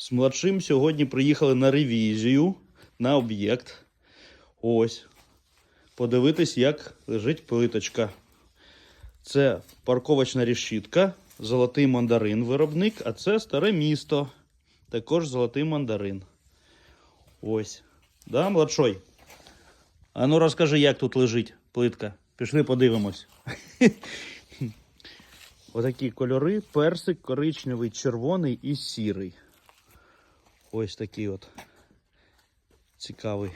З младшим сьогодні приїхали на ревізію на об'єкт. Ось. Подивитись, як лежить плиточка. Це парковочна решітка, золотий мандарин виробник, а це старе місто. Також золотий мандарин. Ось. Да, младшой? А ну розкажи, як тут лежить плитка. Пішли подивимось. Отакі кольори: персик, коричневий, червоний і сірий. Ось такий от цікавий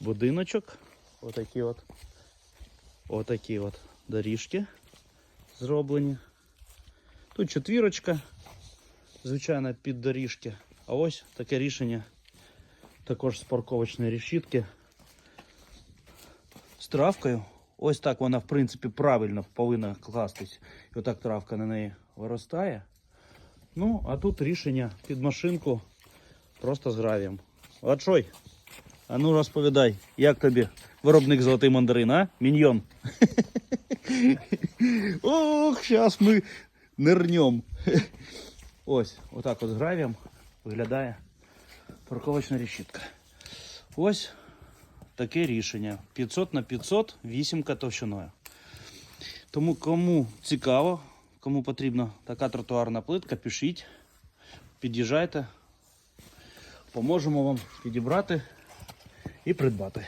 будиночок. Отакі от. Отакі от доріжки зроблені. Тут четвірочка, звичайно, під доріжки. А ось таке рішення також з парковочної решітки. З травкою. Ось так вона, в принципі, правильно повинна кластись. І отак травка на неї виростає. Ну, а тут рішення під машинку просто з гравієм. Лачой, а ну розповідай, як тобі виробник золотий мандарин, а? Міньйон. Ох, зараз ми нирнем. Ось, отак от з гравієм виглядає парковочна решітка. Ось таке рішення. 500 на 500, вісімка товщиною. Тому кому цікаво, кому потрібна така тротуарна плитка, пишіть, під'їжджайте, поможемо вам підібрати і придбати.